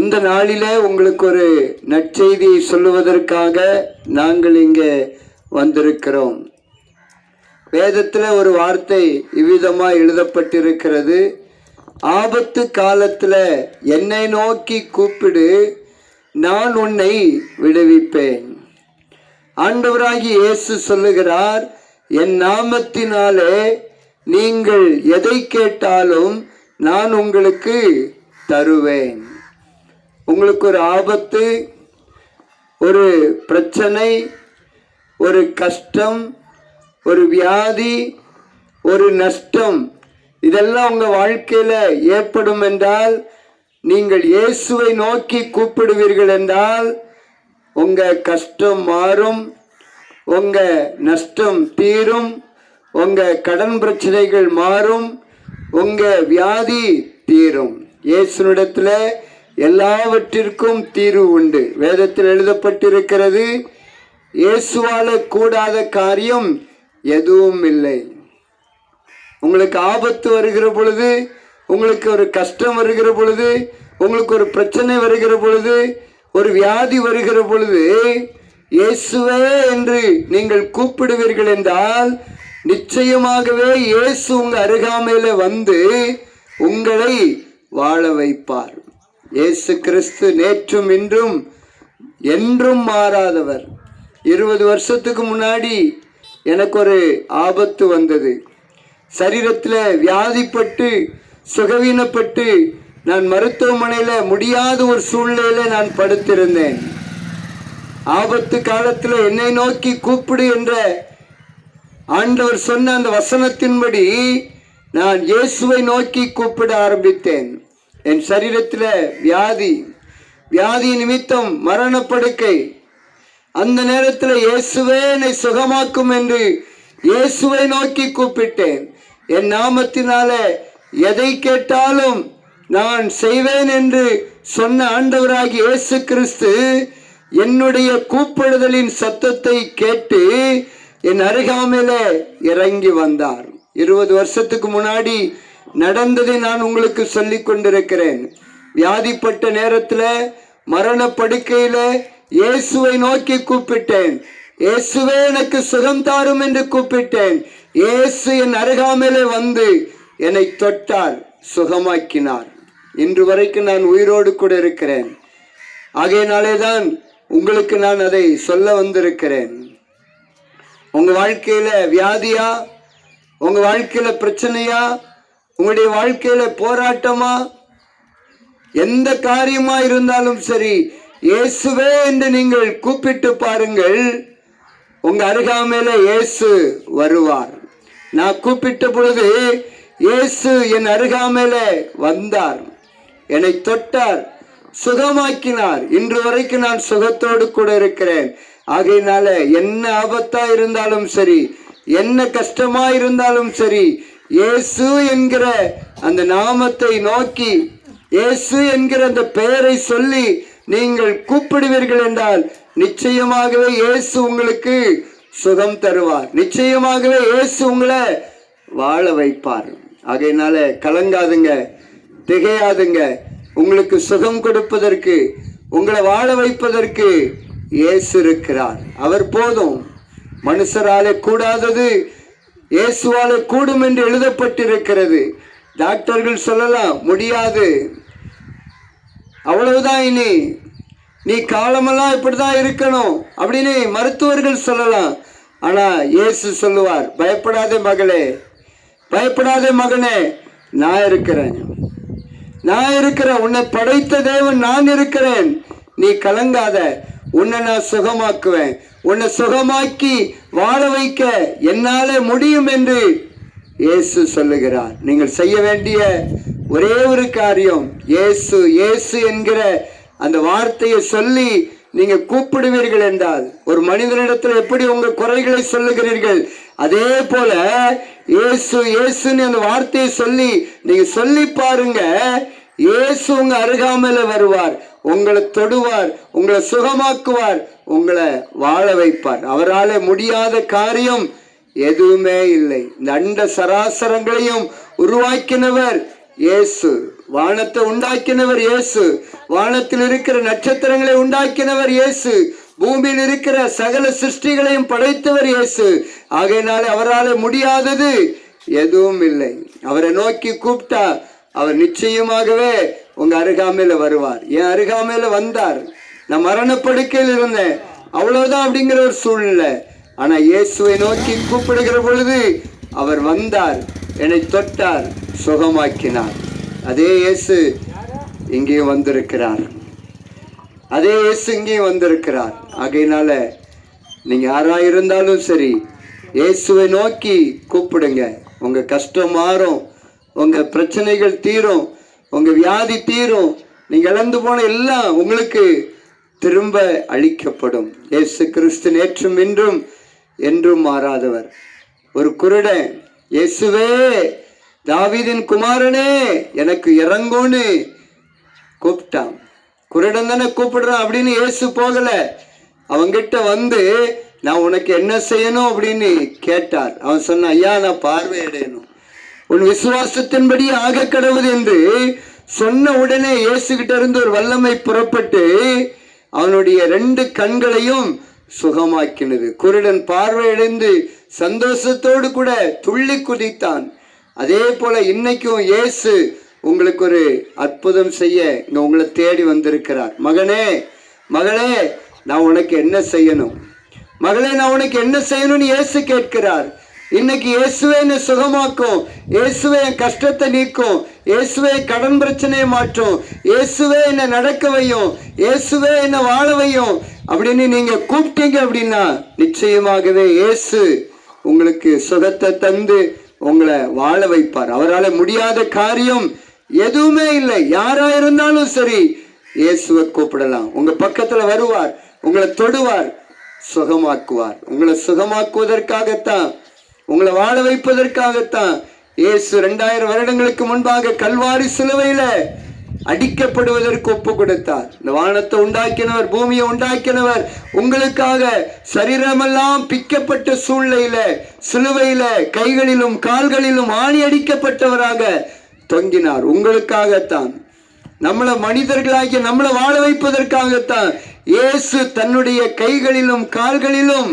இந்த நாளில் உங்களுக்கு ஒரு நற்செய்தியை சொல்லுவதற்காக நாங்கள் இங்கே வந்திருக்கிறோம். வேதத்தில் ஒரு வார்த்தை இவ்விதமாக எழுதப்பட்டிருக்கிறது. ஆபத்து காலத்தில் என்னை நோக்கி கூப்பிடு நான் உன்னை விடுவிப்பேன். ஆண்டவராகி இயேசு சொல்லுகிறார் என் நாமத்தினாலே நீங்கள் எதை கேட்டாலும் நான் உங்களுக்கு தருவேன். உங்களுக்கு ஒரு ஆபத்து ஒரு பிரச்சனை ஒரு கஷ்டம் ஒரு வியாதி ஒரு நஷ்டம் இதெல்லாம் உங்கள் வாழ்க்கையில் ஏற்படும் என்றால் நீங்கள் இயேசுவை நோக்கி கூப்பிடுவீர்கள் என்றால் உங்கள் கஷ்டம் மாறும் உங்கள் நஷ்டம் தீரும் உங்கள் கடன் பிரச்சனைகள் மாறும் உங்கள் வியாதி தீரும். இயேசுனிடத்தில் எல்லாவற்றிற்கும் தீர்வு உண்டு. வேதத்தில் எழுதப்பட்டிருக்கிறது இயேசுவால கூடாத காரியம் எதுவும் இல்லை. உங்களுக்கு ஆபத்து வருகிற பொழுது உங்களுக்கு ஒரு கஷ்டம் வருகிற பொழுது உங்களுக்கு ஒரு பிரச்சனை வருகிற பொழுது ஒரு வியாதி வருகிற பொழுது இயேசுவே என்று நீங்கள் கூப்பிடுவீர்கள் என்றால் நிச்சயமாகவே இயேசு உங்கள் அருகாமையில் வந்து உங்களை வாழ வைப்பார். இயேசு கிறிஸ்து நேற்றும் இன்றும் என்றும் மாறாதவர். இருபது வருஷத்துக்கு முன்னாடி எனக்கு ஒரு ஆபத்து வந்தது. சரீரத்தில் வியாதிப்பட்டு சுகவீனப்பட்டு நான் மருத்துவமனையில் முடியாத ஒரு சூழ்நிலையில் நான் படுத்திருந்தேன். ஆபத்து காலத்தில் என்னை நோக்கி கூப்பிடு என்ற ஆண்டவர் சொன்ன அந்த வசனத்தின்படி நான் இயேசுவை நோக்கி கூப்பிட ஆரம்பித்தேன். என் சரீரத்தில் வியாதி வியாதி நிமித்தம் மரணப்படுக்கை. அந்த நேரத்தில் இயேசுவே என்னை சுகமாக்கும் என்று இயேசுவை நோக்கி கூப்பிட்டேன். என் நாமத்தினால எதை கேட்டாலும் நான் செய்வேன் என்று சொன்ன ஆண்டவராகி இயேசு கிறிஸ்து என்னுடைய கூப்பிடுதலின் சத்தத்தை கேட்டு என் அருகாமையில இறங்கி வந்தார். இருபது வருஷத்துக்கு முன்னாடி நடந்ததை நான் உங்களுக்கு சொல்லிக் கொண்டிருக்கிறேன். வியாதிப்பட்ட நேரத்தில் மரண இயேசுவை நோக்கி கூப்பிட்டேன். இயேசுவே எனக்கு சுகம் தாரும் என்று கூப்பிட்டேன். இயேசு என் அருகாமையிலே வந்து என்னை தொட்டார் சுகமாக்கினார். இன்று வரைக்கும் நான் உயிரோடு கூட இருக்கிறேன். ஆகையினாலே தான் உங்களுக்கு நான் அதை சொல்ல வந்திருக்கிறேன். உங்கள் வாழ்க்கையில் வியாதியா? உங்கள் வாழ்க்கையில் பிரச்சனையா? உங்களுடைய வாழ்க்கையில போராட்டமா எந்த காரியமா இருந்தாலும் சரி இயேசுவே என்று நீங்கள் கூப்பிட்டு பாருங்கள் உங்க அருகாமையில இயேசு வருவார். நான் கூப்பிட்ட பொழுது இயேசு என் அருகாமையில வந்தார். என்னை தொட்டார் சுகமாக்கினார். இன்று வரைக்கும் நான் சுகத்தோடு கூட இருக்கிறேன். ஆகையினால என்ன ஆபத்தா இருந்தாலும் சரி என்ன கஷ்டமா இருந்தாலும் சரி இயேசு என்கிற அந்த நாமத்தை நோக்கி இயேசு என்கிற அந்த பெயரை சொல்லி நீங்கள் கூப்பிடுவீர்கள் என்றால் நிச்சயமாகவே இயேசு உங்களுக்கு சுகம் தருவார். நிச்சயமாகவே இயேசு உங்களை வாழ வைப்பார். ஆகையினால கலங்காதுங்க திகையாதுங்க. உங்களுக்கு சுகம் கொடுப்பதற்கு உங்களை வாழ வைப்பதற்கு இயேசு இருக்கிறார். அவர் போதும். மனுஷராலே கூடாதது இயேசுவால கூடும் என்று எழுதப்பட்டிருக்கிறது. டாக்டர்கள் சொல்லலாம் முடியாது. அவ்வளவுதான் இனி. நீ காலமெல்லாம் இப்படிதான் இருக்கணும். அப்படின்னு மருத்துவர்கள் சொல்லலாம். ஆனால் இயேசு சொல்லுவார் பயப்படாதே மகளே. பயப்படாதே மகனே. நான் இருக்கிறேன். நான் இருக்கிறேன். உன்னை படைத்த தேவன் நான் இருக்கிறேன். நீ கலங்காத. உன்னை நான் சுகமாக்குவேன். உன்னை சுகமாக்கி வாழ வைக்க என்னால முடியும் என்று இயேசு சொல்லுகிறார். நீங்கள் செய்ய வேண்டிய ஒரே ஒரு காரியம் இயேசு இயேசு என்கிற அந்த வார்த்தையை சொல்லி நீங்கள் கூப்பிடுவீர்கள் என்றால் ஒரு மனிதனிடத்தில் எப்படி உங்கள் குறைகளை சொல்லுகிறீர்கள்? அதே போல இயேசு இயேசுன்னு அந்த வார்த்தையை சொல்லி நீங்கள் சொல்லி பாருங்க இயேசு உங்க அருகாமையில் வருவார். உங்களை தொடுவார் உங்களை சுகமாக்குவார் உங்களை வாழ வைப்பார். அவரால் முடியாத காரியம் எதுவுமே இல்லை. இந்த அண்ட சராசரங்களையும் உருவாக்கினவர் இயேசு. வானத்தை உண்டாக்கினவர் இயேசு. வானத்தில் இருக்கிற நட்சத்திரங்களை உண்டாக்கினவர் இயேசு. பூமியில் இருக்கிற சகல சிருஷ்டிகளையும் படைத்தவர் இயேசு. ஆகையினால அவரால் முடியாதது எதுவும் இல்லை. அவரை நோக்கி கூப்பிட்டா அவர் நிச்சயமாகவே உங்க அருகாமையில வருவார். என் அருகாமையில வந்தார். நான் மரணப்படுக்கையில் இருந்தேன். அவ்வளவுதான் அப்படிங்கிற ஒரு சூழ்நிலை. ஆனா இயேசுவை நோக்கி கூப்பிடுகிற பொழுது அவர் வந்தார். என்னை தொட்டார். சுகமாக்கினார். அதே இயேசு இங்கேயும் வந்திருக்கிறார். அதே இயேசு இங்கேயும் வந்திருக்கிறார். ஆகையினால நீங்க யாரா இருந்தாலும் சரி இயேசுவை நோக்கி கூப்பிடுங்க. உங்க கஷ்டம் மாறும். உங்க பிரச்சனைகள் தீரும். உங்க வியாதி தீரும். நீங்க இழந்து போன எல்லாம் உங்களுக்கு திரும்ப அளிக்கப்படும். இயேசு கிறிஸ்து நேற்றும் இன்றும் என்றும் மாறாதவர். ஒரு குருடன் இயேசுவே தாவீதின் குமாரனே எனக்கு இறங்கோன்னு கூப்பிட்டான். குருடன் தானே கூப்பிடுறான் அப்படின்னு இயேசு போகல. அவங்கிட்ட வந்து நான் உனக்கு என்ன செய்யணும்? அப்படின்னு கேட்டார். அவன் சொன்னான் ஐயா நான் பார்வையடையணும் உன் விசுவாசத்தின்படி ஆக கடவுது என்று சொன்ன உடனே இயேசுகிட்ட இருந்து ஒரு வல்லமை புறப்பட்டு அவனுடைய ரெண்டு கண்களையும் சுகமாக்கினது. குருடன் பார்வையடைந்து சந்தோஷத்தோடு கூட துள்ளி குதித்தான். அதே போல இன்னைக்கும் இயேசு உங்களுக்கு ஒரு அற்புதம் செய்ய இங்க உங்களை தேடி வந்திருக்கிறார். மகனே மகளே நான் உனக்கு என்ன செய்யணும்? மகளே நான் உனக்கு என்ன செய்யணும்னு இயேசு கேட்கிறார். இன்னைக்கு இயேசுவே என்னை சுகமாக்கும். இயேசுவே என் கஷ்டத்தை நீக்கும். இயேசுவே கடன் பிரச்சனையை மாற்றும். இயேசுவே என்னை நடக்க வையும். இயேசுவே என்னை வாழ வையும். அப்படின்னு நீங்க கூப்பிட்டீங்க அப்படின்னா நிச்சயமாகவே இயேசு உங்களுக்கு சுகத்தை தந்து உங்களை வாழ வைப்பார். அவரால் முடியாத காரியம் எதுவுமே இல்லை. யாரா இருந்தாலும் சரி இயேசுவை கூப்பிடலாம். உங்க பக்கத்துல வருவார். உங்களை தொடுவார். சுகமாக்குவார். உங்களை சுகமாக்குவதற்காகத்தான் உங்களை வாழ வைப்பதற்காகத்தான் இயேசு ரெண்டாயிரம் வருடங்களுக்கு முன்பாக கல்வாரி சிலுவையில அடிக்கப்படுவதற்கு ஒப்பு கொடுத்தார். இந்த வானத்தை உண்டாக்கினவர் பூமியை உண்டாக்கினவர் உங்களுக்காக சரீரமெல்லாம் பிக்கப்பட்ட சூழ்நிலையில சிலுவையில கைகளிலும் கால்களிலும் ஆணி அடிக்கப்பட்டவராக தொங்கினார். உங்களுக்காகத்தான் நம்மளை மனிதர்களாகிய நம்மளை வாழ வைப்பதற்காகத்தான் இயேசு தன்னுடைய கைகளிலும் கால்களிலும்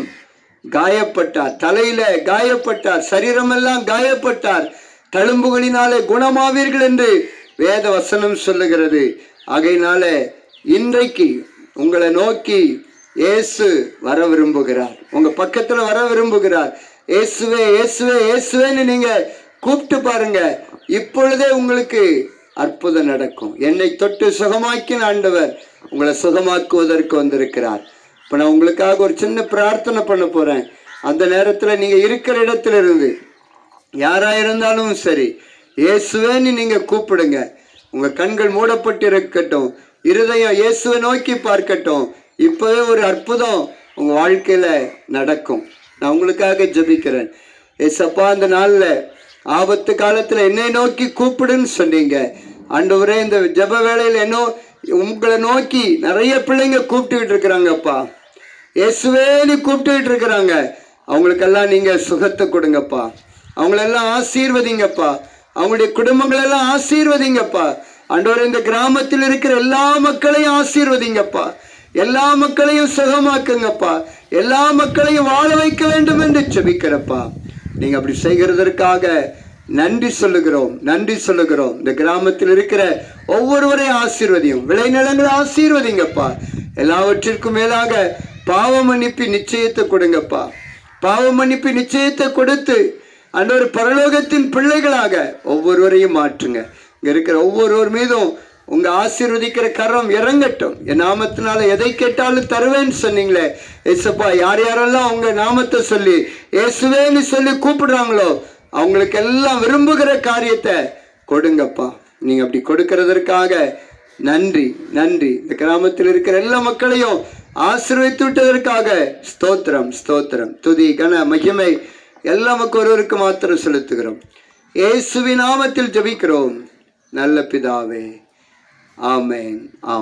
காயப்பட்டார். தலையில காயப்பட்டார். சரீரமெல்லாம் காயப்பட்டார். தழும்புகளினாலே குணமாவீர்கள் என்று வேத வசனம் சொல்லுகிறது. ஆகையினால இன்றைக்கு உங்களை நோக்கி இயேசு வர விரும்புகிறார். உங்க பக்கத்துல வர விரும்புகிறார். இயேசுவே இயேசுவே இயேசுவேன்னு நீங்க கூப்பிட்டு பாருங்க. இப்பொழுதே உங்களுக்கு அற்புதம் நடக்கும். என்னை தொட்டு சுகமாக்கின ஆண்டவர் உங்களை சுகமாக்குவதற்கு வந்திருக்கிறார். இப்போ நான் உங்களுக்காக ஒரு சின்ன பிரார்த்தனை பண்ண போகிறேன் அந்த நேரத்தில் நீங்கள் இருக்கிற இடத்துல இருந்து யாராக இருந்தாலும் சரி இயேசுவேன்னு நீங்கள் கூப்பிடுங்க. உங்கள் கண்கள் மூடப்பட்டு இருக்கட்டும் இருதயம் இயேசுவை நோக்கி பார்க்கட்டும். இப்போவே ஒரு அற்புதம் உங்கள் வாழ்க்கையில் நடக்கும். நான் உங்களுக்காக ஜெபிக்கிறேன். ஏசப்பா அந்த நாளில் ஆபத்து காலத்தில் என்னை நோக்கி கூப்பிடுன்னு சொன்னீங்க. ஆண்டவரே இந்த ஜெப வேலையில் என்ன உங்களை நோக்கி நிறைய பிள்ளைங்க கூப்பிட்டுக்கிட்டு இருக்கிறாங்கப்பா. இயேசுவேன்னு கூப்பிட்டுக்கிட்டு இருக்கிறாங்க. அவங்களுக்கெல்லாம் நீங்கள் சுகத்தை கொடுங்கப்பா. அவங்களெல்லாம் ஆசீர்வதிங்கப்பா. அவங்களுடைய குடும்பங்களெல்லாம் ஆசீர்வதிங்கப்பா. அன்றவர் இந்த கிராமத்தில் இருக்கிற எல்லா மக்களையும் ஆசீர்வதிங்கப்பா. எல்லா மக்களையும் சுகமாக்குங்கப்பா. எல்லா மக்களையும் வாழ வைக்க வேண்டும் என்று செபிக்கிறப்பா நீங்கள் அப்படி செய்கிறதற்காக நன்றி சொல்லுகிறோம் நன்றி சொல்லுகிறோம். இந்த கிராமத்தில் இருக்கிற ஒவ்வொருவரையும் ஆசீர்வதியும். விளைநிலங்களை ஆசீர்வதிங்கப்பா. எல்லாவற்றிற்கும் மேலாக பாவ மன்னிப்பு நிச்சயத்தை கொடுங்கப்பா. பாவ மன்னிப்பு நிச்சயத்தை கொடுத்து அன்றொரு பரலோகத்தின் பிள்ளைகளாக ஒவ்வொருவரையும் மாற்றுங்க. இங்கே இருக்கிற ஒவ்வொருவர் மீதும் உங்கள் ஆசீர்வதிக்கிற கரம் இறங்கட்டும். என் நாமத்தினால எதை கேட்டாலும் தருவேன்னு சொன்னீங்களே. ஏசப்பா யார் யாரெல்லாம் அவங்க நாமத்தை சொல்லி ஏசுவேன்னு சொல்லி கூப்பிடுறாங்களோ அவங்களுக்கு எல்லாம் விரும்புகிற காரியத்தை கொடுங்கப்பா. நீங்கள் அப்படி கொடுக்கறதற்காக நன்றி நன்றி. இந்த கிராமத்தில் இருக்கிற எல்லா மக்களையும் ஆசிர்வித்து விட்டதற்காக ஸ்தோத்திரம் ஸ்தோத்திரம். துதி கன மகிமை எல்லாமுக்கு ஒருவருக்கு மாத்திரம் செலுத்துகிறோம். இயேசுவின் நாமத்தில் ஜபிக்கிறோம். நல்ல பிதாவே. ஆமேன் ஆம்